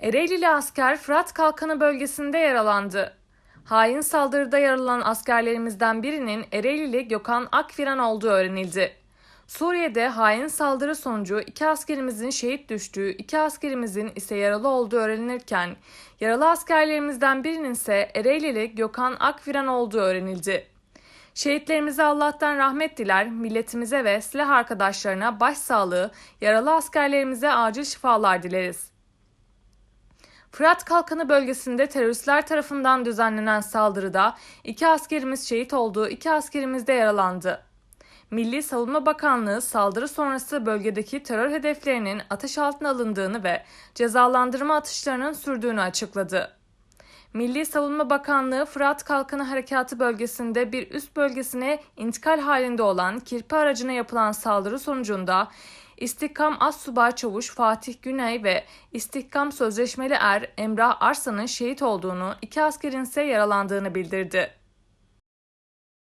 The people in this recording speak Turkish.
Ereğlili asker Fırat Kalkanı bölgesinde yaralandı. Hain saldırıda yaralanan askerlerimizden birinin Ereğlili Gökhan Akfiran olduğu öğrenildi. Suriye'de hain saldırı sonucu iki askerimizin şehit düştüğü, iki askerimizin ise yaralı olduğu öğrenilirken, yaralı askerlerimizden birinin ise Ereğlili Gökhan Akfiran olduğu öğrenildi. Şehitlerimize Allah'tan rahmet diler, milletimize ve silah arkadaşlarına başsağlığı, yaralı askerlerimize acil şifalar dileriz. Fırat Kalkanı bölgesinde teröristler tarafından düzenlenen saldırıda iki askerimiz şehit oldu, iki askerimiz de yaralandı. Milli Savunma Bakanlığı saldırı sonrası bölgedeki terör hedeflerinin ateş altına alındığını ve cezalandırma atışlarının sürdüğünü açıkladı. Milli Savunma Bakanlığı Fırat Kalkanı Harekatı bölgesinde bir üst bölgesine intikal halinde olan kirpi aracına yapılan saldırı sonucunda İstihkam Assubay Çavuş Fatih Güney ve İstihkam Sözleşmeli Er Emrah Arslan'ın şehit olduğunu, iki askerin ise yaralandığını bildirdi.